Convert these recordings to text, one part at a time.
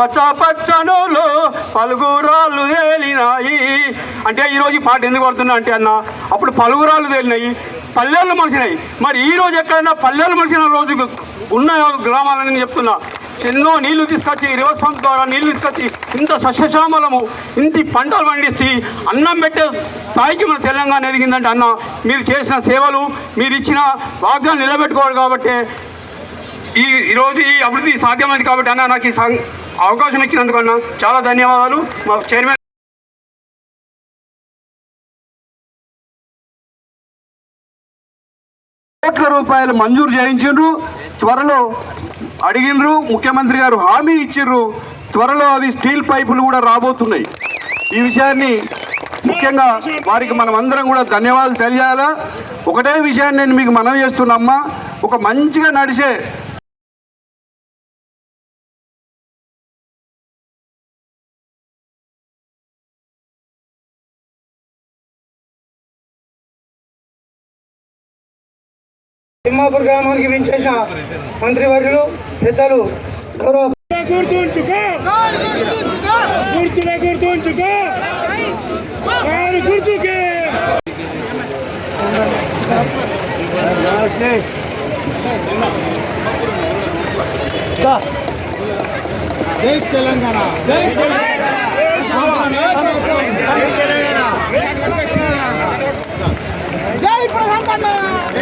పచ్చ పచ్చనులో పలుగురాళ్ళు తేలినాయి. అంటే ఈరోజు ఈ పాట ఎందుకు పడుతున్నా అంటే అన్న అప్పుడు పలుగురాళ్ళు తేలినాయి పల్లెలు మనిషినాయి మరి ఈ రోజు ఎక్కడైనా పల్లెలు మనిషిన రోజు ఉన్న గ్రామాలని నేను చెప్తున్నా. ఎన్నో నీళ్ళు తీసుకొచ్చి రివర్స్ పంప్ ద్వారా నీళ్ళు తీసుకొచ్చి ఇంత సస్యశ్యామలము ఇంత పంటలు పండిస్తే అన్నం పెట్టే స్థాయికి మన తెలంగాణ ఎదిగిందంటే అన్న మీరు చేసిన సేవలు మీరు ఇచ్చిన వాగ్దానం నిలబెట్టుకోవాలి కాబట్టి ఈ ఈరోజు ఈ అభివృద్ధి సాధ్యమైంది కాబట్టి అన్న నాకు ఈ సం- అవకాశం ఇచ్చినందుకు అన్న చాలా ధన్యవాదాలు. మా చైర్మన్ కోట్ల రూపాయలు మంజూరు చేయించిండ్రు త్వరలో అడిగిండ్రు ముఖ్యమంత్రి గారు హామీ ఇచ్చిర్రు త్వరలో అవి స్టీల్ పైపులు కూడా రాబోతున్నాయి. ఈ విషయాన్ని ముఖ్యంగా వారికి మనం అందరం కూడా ధన్యవాదాలు తెలియాలా? ఒకటే విషయాన్ని నేను మీకు మనవి చేస్తున్నమ్మా ఒక మంచిగా నడిచే తిమ్మాపూర్ గ్రామానికి వించేసిన మంత్రివర్యులు పెద్దలు గౌరవ గుర్తుంచుకో గుర్తులే గుర్తుంచుకో వారి గుర్తుకే మంచిగా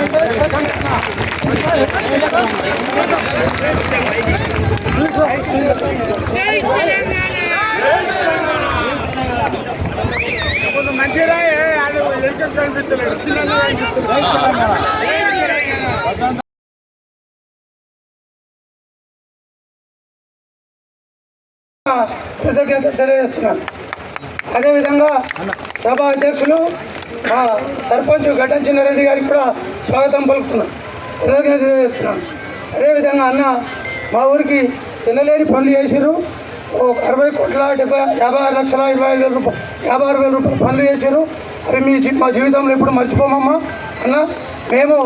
కనిపిస్తలేదు చిన్న కృతజ్ఞత తెలియజేస్తున్నాను. అదేవిధంగా సభ అధ్యక్షులు మా సర్పంచ్ ఘటన చిన్నారెడ్డి గారికి కూడా స్వాగతం పలుకుతున్నాను. కృతజ్ఞత తెలియజేస్తున్నాను. అదేవిధంగా అన్న మా ఊరికి తినలేని పనులు చేసిరు అరవై కోట్ల డెబ్బై యాభై ఆరు లక్షల ఇరవై ఐదు వేల రూపాయలు యాభై ఆరు వేల రూపాయలు పనులు చేశారు. అవి మీ మా జీవితంలో ఎప్పుడు మర్చిపోమమ్మా? అన్న మేము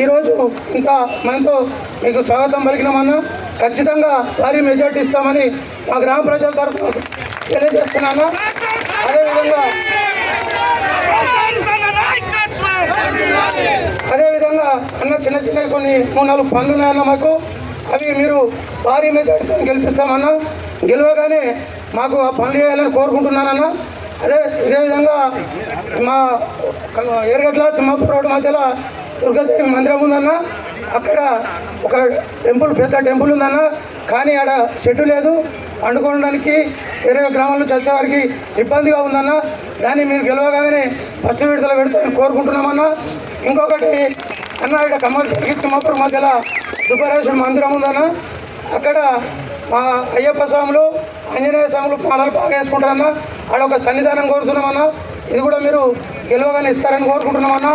ఈరోజు ఇంకా మనతో మీకు స్వాగతం పలికినామన్నా. ఖచ్చితంగా భారీ మెజార్టీ ఇస్తామని మా గ్రామ ప్రజల తరఫున తెలియజేస్తున్నాను. అదేవిధంగా అదేవిధంగా అన్న చిన్న చిన్న కొన్ని మూడు నాలుగు పనులు ఉన్నాయన్న మాకు. అవి మీరు భారీ మెజార్టీతో గెలిపిస్తామన్నా. గెలవగానే మాకు ఆ పనులు చేయాలని కోరుకుంటున్నానన్న. అదే ఇదే విధంగా మా ఎరగట్ల తిమ్మాపూర్ రోడ్డు మధ్యలో దుర్గాదేవి మందిరం ఉందన్న. అక్కడ ఒక టెంపుల్ పెద్ద టెంపుల్ ఉందన్న. కానీ ఆడ షెడ్డు లేదు. పండుకోవడానికి వేరే గ్రామాల నుంచి వచ్చేవారికి ఇబ్బందిగా ఉందన్న. దాన్ని మీరు గెలవగానే ఫస్ట్ విడుదల పెడతామని కోరుకుంటున్నామన్నా. ఇంకొకటి అన్న ఇక్కడ కమల్ తిమ్మాపూర్ మధ్యలో దుబ్బరాజుల మందిరం ఉందన్న. అక్కడ మా అయ్యప్ప స్వాములు ఆంజనేయ స్వాములు పాలలు బాగా వేసుకుంటారన్న. ఆడ ఒక సన్నిధానం కోరుతున్నామన్నా. ఇది కూడా మీరు గెలవగానే ఇస్తారని కోరుకుంటున్నామన్నా.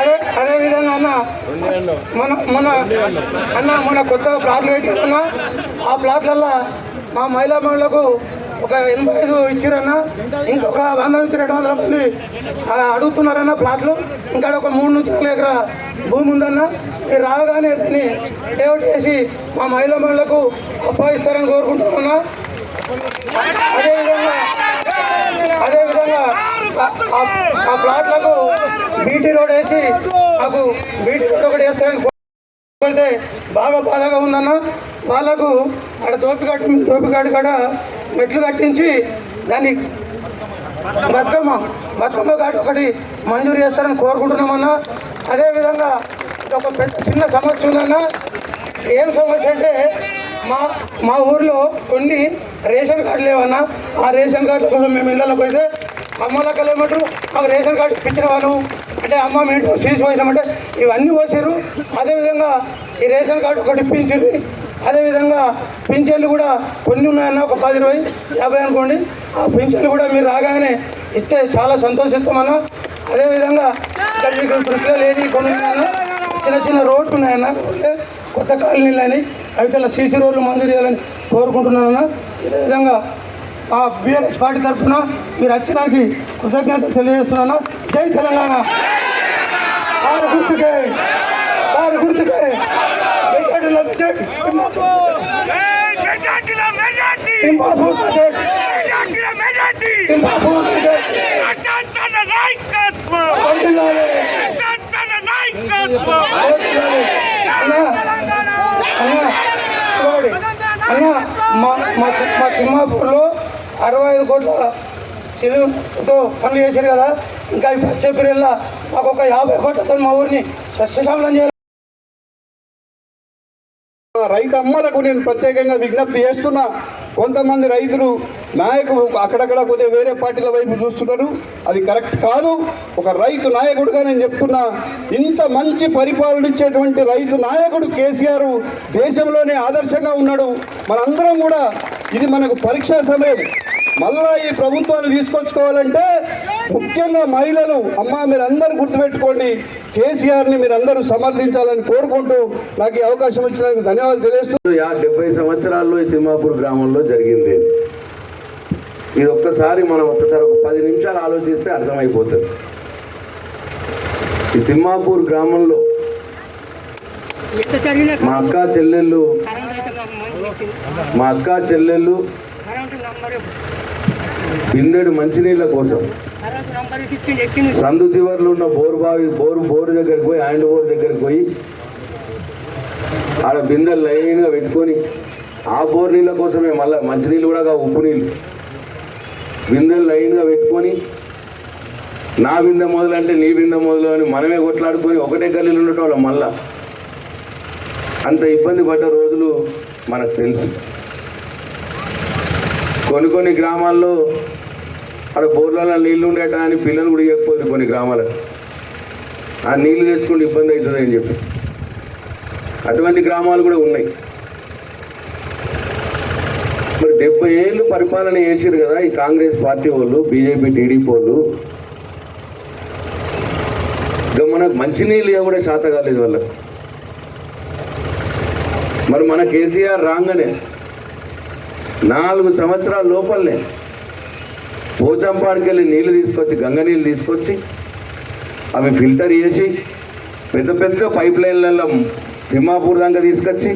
అదే అదే విధంగా అన్న మన మన అన్న మన కొత్త ప్లాట్లు పెట్టుకున్నా ఆ ప్లాట్లల్లో మా మహిళా మహిళలకు ఒక ఎనభై ఐదు ఇచ్చిరన్న ఇంకొక వంద నుంచి రెండు వందల మంది అడుగుతున్నారన్న ప్లాట్లు. ఇంకా ఒక మూడు నుంచి నాలుగు ఎకరా భూమి ఉందన్న. మీరు రాగానే దీన్ని లేఅవుట్ చేసి మా మహిళా మహిళలకు అప్పగిస్తారని కోరుకుంటున్నా. అదేవిధంగా అదేవిధంగా ఆ- ప్లాట్లకు బీటీ రోడ్ వేసి మాకు బీటీ రోడ్ ఒకటి వేస్తారని అయితే బాగా బాధగా ఉందన్న. వాళ్ళకు అక్కడ దోపిగట్టు దోపిగాడు కాడ మెట్లు కట్టించి దాన్ని బతుకమ్మ బతుకమ్మ ఘాట్ ఒకటి మంజూరు చేస్తారని కోరుకుంటున్నామన్నా. అదేవిధంగా ఒక పెద్ద చిన్న సమస్య ఉందన్నా. ఏం సమస్య అంటే మా మా ఊర్లో కొన్ని రేషన్ కార్డు లేవన్నా ఆ రేషన్ కార్డు కోసం మేము ఇళ్ళకి పోయితే అమ్మలక్కలు ఏమంటారు మాకు రేషన్ కార్డు ఇప్పించిన వాళ్ళు అంటే అమ్మ మేము సీసి పోయినామంటే ఇవన్నీ పోసారు అదేవిధంగా ఈ రేషన్ కార్డు ఒకటి ఇప్పించింది. అదేవిధంగా పింఛన్లు కూడా కొన్ని ఉన్నాయన్న ఒక పది ఇరవై యాభై అనుకోండి. ఆ పింఛన్లు కూడా మీరు రాగానే ఇస్తే చాలా సంతోషిస్తామన్నా. అదేవిధంగా ఇక్కడ మీకు లేని కొన్ని ఉన్నాయన్న. చిన్న చిన్న రోడ్లు ఉన్నాయన్న. కొత్త కాలనీలు అని అవికల్లా సీసీ రోడ్లు మంజూరు చేయాలని కోరుకుంటున్నానన్న. ఇదే విధంగా ఆ బీఆర్ఎస్ పార్టీ తరఫున మీరు వచ్చినానికి కృతజ్ఞత తెలియజేస్తున్నాను. జై తెలంగాణ. వారి గుర్తుకే వారి గుర్తుకే. మెజార్టీలో majority మెజార్టీలో majority Thimmapur majority మెజార్టీలో majority Thimmapur majority ప్రశాంతన నాయకత్వం వర్ధిల్లాలి. ప్రశాంతన నాయకత్వం వర్ధిల్లాలి. అన్నా అన్నా చూడండి. అన్నా మా మా మా తిమ్మాపూర్లో అరవై ఐదు కోట్ల చిలుతో పనులు చేశారు కదా ఇంకా ఈ పచ్చే పిల్లల మాకు ఒక యాభై కోట్లతో మా ఊరిని సస్యశామలం చేయాలి రైతు అమ్మలకు నేను ప్రత్యేకంగా విజ్ఞప్తి చేస్తున్నా. కొంతమంది రైతులు నాయకులు అక్కడక్కడ కొద్దిగా వేరే పార్టీల వైపు చూస్తున్నారు. అది కరెక్ట్ కాదు. ఒక రైతు నాయకుడిగా నేను చెప్తున్నా. ఇంత మంచి పరిపాలన ఇచ్చేటువంటి రైతు నాయకుడు కేసీఆర్ దేశంలోనే ఆదర్శంగా ఉన్నాడు. మనందరం కూడా ఇది మనకు పరీక్షా సమయం. మళ్ళా ఈ ప్రభుత్వాన్ని తీసుకొచ్చుకోవాలంటే ముఖ్యంగా మహిళలు అమ్మ మీరందరూ గుర్తుపెట్టుకోండి. కేసీఆర్ని మీరందరూ సమర్థించాలని కోరుకుంటూ నాకు ఈ అవకాశం ఇచ్చినందుకు ధన్యవాదాలు తెలియజేస్తూ యా డెబ్బై సంవత్సరాల్లో ఈ తిమ్మాపూర్ గ్రామంలో జరిగింది. ఇది ఒక్కసారి మనం ఒక్కసారి ఒక పది నిమిషాలు ఆలోచిస్తే అర్థమైపోతుంది. ఈ తిమ్మాపూర్ గ్రామంలో మా అక్క చెల్లెళ్ళు మా అక్క చెల్లెళ్ళు కరెంట్ బిందెడు మంచినీళ్ళ కోసం. సందు చివర్లు ఉన్న బోరు బావి బోరు బోరు దగ్గరికి పోయి ఆయన బోరు దగ్గరికి పోయి ఆడ బిందెలు లైన్గా పెట్టుకొని ఆ బోర్ నీళ్ళ కోసమే మళ్ళీ మంచినీళ్ళు కూడా కావు, ఉప్పు నీళ్ళు. బిందెలు లైన్గా పెట్టుకొని నా బిందె మొదలంటే నీ బిందె మొదలు అని మనమే కొట్లాడుకొని ఒకటే గల్లీలు ఉండటం మళ్ళా. అంత ఇబ్బంది పడ్డ రోజులు మనకు తెలుసు. కొన్ని కొన్ని గ్రామాల్లో అక్కడ బోర్లలో నీళ్ళు ఉండేట అని పిల్లలు కూడా ఇవ్వకపోయింది కొన్ని గ్రామాలకు. ఆ నీళ్ళు తెచ్చుకుంటే ఇబ్బంది అవుతుంది అని చెప్పి. అటువంటి గ్రామాలు కూడా ఉన్నాయి. మరి డెబ్బై ఏళ్ళు పరిపాలన చేసారు కదా ఈ కాంగ్రెస్ పార్టీ వాళ్ళు బీజేపీ టీడీపీ వాళ్ళు. ఇక మనకు మంచినీళ్ళు ఇవ్వ కూడా శాత కాలేదు వాళ్ళకి. మరి మన కేసీఆర్ రాగానే నాలుగు సంవత్సరాల లోపలనే పోచంపాడికి వెళ్ళి నీళ్ళు తీసుకొచ్చి గంగ నీళ్ళు తీసుకొచ్చి అవి ఫిల్టర్ చేసి పెద్ద పెద్ద పైప్ లైన్లలో తిమ్మాపూర్ దాకా తీసుకొచ్చి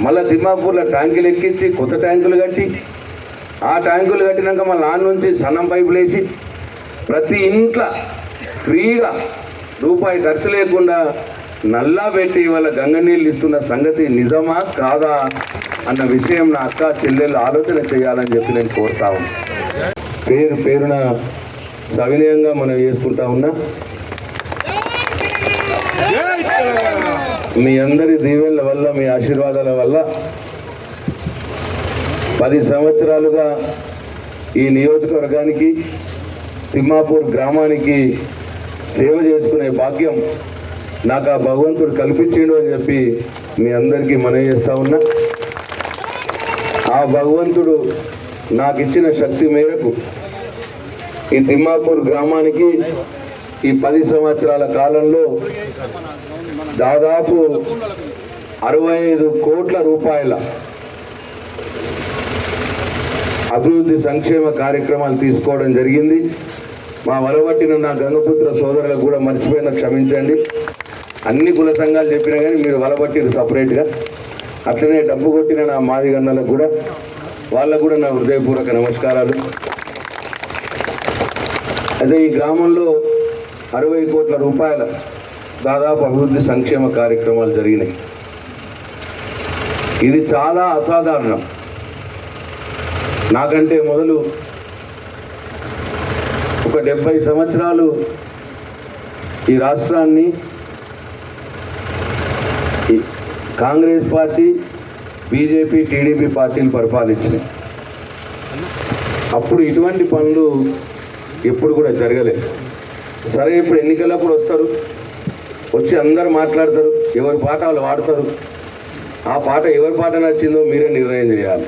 మళ్ళీ తిమ్మాపూర్లో ట్యాంకులు ఎక్కించి కొత్త ట్యాంకులు కట్టి ఆ ట్యాంకులు కట్టినాక మళ్ళీ ఆ నుంచి సన్నం పైపులు వేసి ప్రతి ఇంట్లో ఫ్రీగా రూపాయి ఖర్చు లేకుండా నల్లా పెట్టి వాళ్ళ గంగ నీళ్ళు ఇస్తున్న సంగతి నిజమా కాదా? అన్న విషయం నా అక్క చెల్లెళ్ళు ఆలోచన చేయాలని చెప్పి నేను కోరుతా ఉన్నా. పేరు పేరున సవినయంగా మనం చేసుకుంటా ఉన్నా. మీ అందరి దీవెనల వల్ల మీ ఆశీర్వాదాల వల్ల పది సంవత్సరాలుగా ఈ నియోజకవర్గానికి తిమ్మాపూర్ గ్రామానికి సేవ చేసుకునే భాగ్యం నాకు ఆ భగవంతుడు కల్పించిండు అని చెప్పి మీ అందరికీ మనం చేస్తా ఉన్నా. భగవంతుడు నాకు ఇచ్చిన శక్తి మేరకు ఈ తిమ్మాపూర్ గ్రామానికి ఈ పది సంవత్సరాల కాలంలో దాదాపు అరవై ఐదు కోట్ల రూపాయల అభివృద్ధి సంక్షేమ కార్యక్రమాలు తీసుకోవడం జరిగింది. మా వరవట్టిన నా గంగపుత్ర సోదరులకు కూడా మర్చిపోయిన క్షమించండి. అన్ని కుల సంఘాలు చెప్పినా కానీ మీరు వలబట్టిరు సపరేట్గా. అట్లనే డబ్బు కొట్టిన నా మాది గన్నలకు కూడా వాళ్ళకు కూడా నా హృదయపూర్వక నమస్కారాలు. అదే ఈ గ్రామంలో అరవై కోట్ల రూపాయల దాదాపు అభివృద్ధి సంక్షేమ కార్యక్రమాలు జరిగినాయి. ఇది చాలా అసాధారణం. నాకంటే మొదలు ఒక డెబ్బై సంవత్సరాలు ఈ రాష్ట్రాన్ని ఈ కాంగ్రెస్ పార్టీ బీజేపీ టీడీపీ పార్టీలు పరిపాలించినాయి. అప్పుడు ఇటువంటి పనులు ఎప్పుడు కూడా జరగలేదు. సరే ఇప్పుడు ఎన్నికలప్పుడు వస్తారు. వచ్చి అందరు మాట్లాడతారు. ఎవరి పాట వాళ్ళు వాడతారు. ఆ పాట ఎవరి పాట నచ్చిందో మీరే నిర్ణయం చేయాలి.